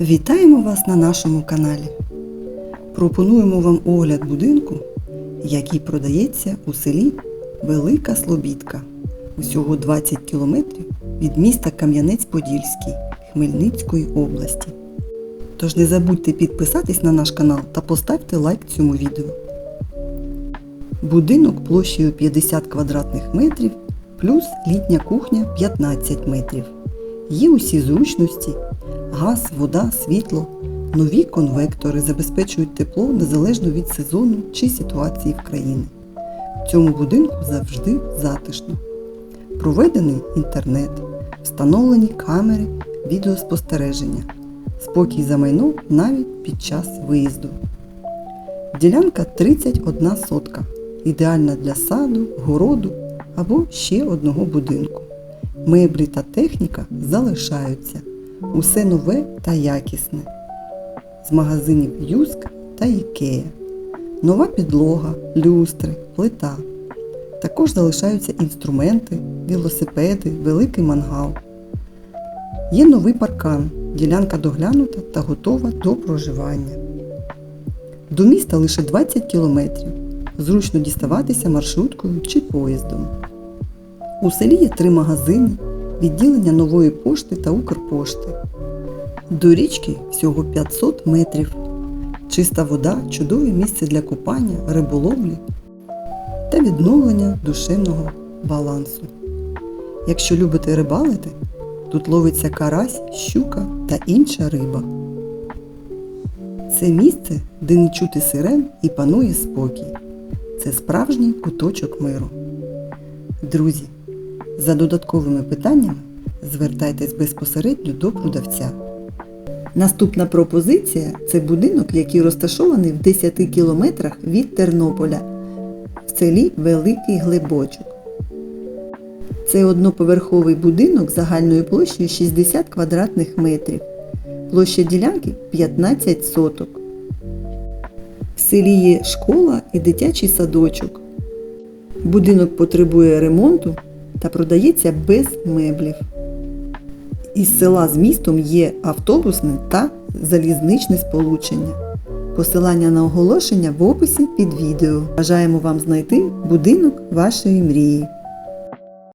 Вітаємо вас на нашому каналі. Пропонуємо вам огляд будинку, який продається у селі Велика Слобідка, усього 20 кілометрів від міста Кам'янець-Подільський Хмельницької області. Тож не забудьте підписатись на наш канал та поставте лайк цьому відео. Будинок площею 50 квадратних метрів плюс літня кухня 15 метрів. Є усі зручності, газ, вода, світло, нові конвектори забезпечують тепло незалежно від сезону чи ситуації в країні. В цьому будинку завжди затишно. Проведений інтернет, встановлені камери відеоспостереження, спокій за майно навіть під час виїзду. Ділянка 31 сотка, ідеальна для саду, городу або ще одного будинку. Меблі та техніка залишаються. Усе нове та якісне. З магазинів Юск та Ікея. Нова підлога, люстри, плита. Також залишаються інструменти, велосипеди, великий мангал. Є новий паркан, ділянка доглянута та готова до проживання. До міста лише 20 кілометрів. Зручно діставатися маршруткою чи поїздом. У селі є три магазини, відділення нової пошти та Укрпошти. До річки всього 500 метрів. Чиста вода чудове місце для купання, риболовлі та відновлення душевного балансу. Якщо любите рибалити, тут ловиться карась, щука та інша риба. Це місце, де не чути сирен і панує спокій. Це справжній куточок миру. Друзі, за додатковими питаннями звертайтесь безпосередньо до продавця. Наступна пропозиція це будинок, який розташований в 10 кілометрах від Тернополя в селі Великий Глибочок. Це одноповерховий будинок загальною площею 60 квадратних метрів. Площа ділянки 15 соток. В селі є школа і дитячий садочок. Будинок потребує ремонту та продається без меблів. Із села з містом є автобусне та залізничне сполучення. Посилання на оголошення в описі під відео. Бажаємо вам знайти будинок вашої мрії.